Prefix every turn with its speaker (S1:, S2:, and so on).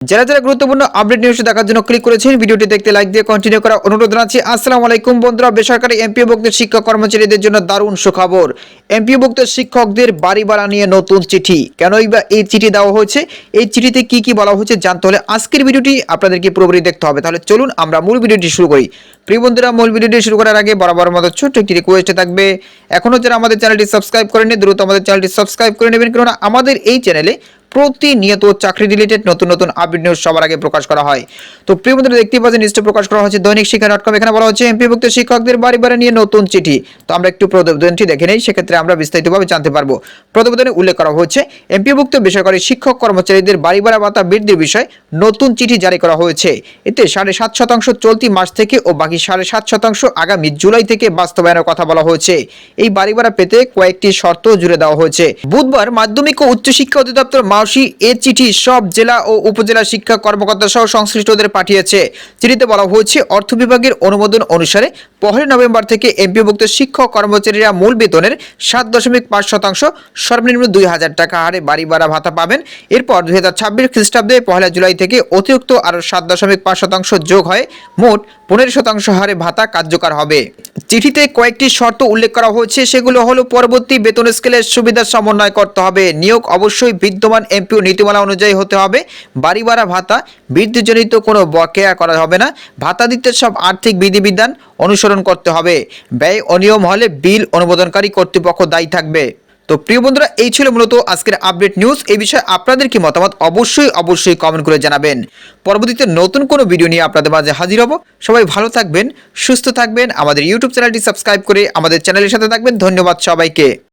S1: যারা যারা গুরুত্বপূর্ণ আপডেট নিউজ দেখার জন্য ক্লিক করেছেন, ভিডিওটি দেখতে লাইক দিয়ে কন্টিনিউ করার অনুরোধ জানাচ্ছি। আসসালামু আলাইকুম বন্ধুরা, বেসরকারি এমপিওভুক্ত শিক্ষক কর্মচারীদের জন্য দারুণ সুখবর। এমপিওভুক্ত শিক্ষকদের বাড়ি ভাড়া নিয়ে নতুন চিঠি। কেনই বা এই চিঠি দেওয়া হয়েছে? এই চিঠিতে কি কি বলা হয়েছে জানতে হলে আজকের ভিডিওটি আপনাদেরকে পুরোপুরি দেখতে হবে। তাহলে চলুন আমরা মূল ভিডিওটি শুরু করি। প্রিয় বন্ধুরা, মূল ভিডিওটি শুরু করার আগে বরাবর মতো ছোট্ট একটি রিকোয়েস্ট থাকবে। এখনও যারা আমাদের চ্যানেলটি সাবস্ক্রাইব করেনি দ্রুত আমাদের চ্যানেলটি সাবস্ক্রাইব করে নেবেন। কেননা আমাদের এই চ্যানেলে প্রতিনিয়ত চাকরি রিলেটেড নতুন নতুন আপডেট নিউজ সবার আগে প্রকাশ করা হয়। তো প্রিয় বন্ধুরা দেখতে পাচ্ছেন নিশ্চয় প্রকাশ করা হচ্ছে দৈনিক শিক্ষা ডট কম এখানে বলা হচ্ছে এমপিভুক্ত শিক্ষকদের বাড়ি বাড়ি নিয়ে নতুন চিঠি। তো আমরা একটু প্রতিবেদনটি দেখে নেই, সেক্ষেত্রে আমরা বিস্তারিতভাবে জানতে পারব। প্রতিবেদনে উল্লেখ করা হচ্ছে এমপিভুক্ত বেসরকারি শিক্ষক কর্মচারীদের বাড়ি ভাড়া ভাতা বৃদ্ধির বিষয়ে নতুন চিঠি জারি করা হয়েছে। এতে সাড়ে সাত শতাংশ চলতি মাস থেকে ও বাকি সাড়ে সাত শতাংশ আগামী জুলাই থেকে বাস্তবায়নের কথা বলা হয়েছে। এই বাড়ি ভাড়া পেতে কয়েকটি শর্ত জুড়ে দেওয়া হয়েছে। বুধবার মাধ্যমিক ও উচ্চশিক্ষা অধিদপ্তর মাউসি এ চিঠি সব জেলা ও উপজেলা শিক্ষা কর্মকর্তা সহ সংশ্লিষ্টদের পাঠিয়েছে। চিঠিতে বলা হয়েছে, অর্থ বিভাগের অনুমোদন অনুসারে পহেলা নভেম্বর থেকে এমপিভুক্ত শিক্ষক কর্মচারীরা মূল বেতনের সাত দশমিক পাঁচ শতাংশ, সর্বনিম্ন দুই হাজার টাকা হারে বাড়ি ভাড়া ভাতা পাবেন। এরপর দুই হাজার ছাব্বিশ খ্রিস্টাব্দে পহেলা জুলাই থেকে অতিরিক্ত আরও সাত দশমিক পাঁচ শতাংশ যোগ হয়। মোট পনেরো শতাংশ হারে ভাতা কার্যকর হবে। চিঠিতে কয়েকটি শর্ত উল্লেখ করা হয়েছে। সেগুলো হলো, পরবর্তী বেতন স্কেলের সুবিধার সমন্বয় করতে হবে, নিয়োগ অবশ্যই বিদ্যমান এমপিও নীতিমালা অনুযায়ী হতে হবে, বাড়ি ভাড়া ভাতা, বৃদ্ধিজনিত কোনো বকেয়া করা হবে না ভাতা দিতে সব আর্থিক বিধিবিধান অনুসরণ করতে হবে, ব্যয় অনিয়ম হলে বিল অনুমোদনকারী কর্তৃপক্ষ দায়ী থাকবে। তো প্রিয় বন্ধুরা, এই ছিল মূলত আজকের আপডেট নিউজ এই বিষয়ে আপনাদের কি মতামত অবশ্যই অবশ্যই কমেন্ট করে জানাবেন। পরবর্তীতে নতুন কোনো ভিডিও নিয়ে আপনাদের মাঝে হাজির হব। সবাই ভালো থাকবেন, সুস্থ থাকবেন। আমাদের ইউটিউব চ্যানেলটি সাবস্ক্রাইব করে আমাদের চ্যানেলের সাথে থাকবেন। ধন্যবাদ সবাইকে।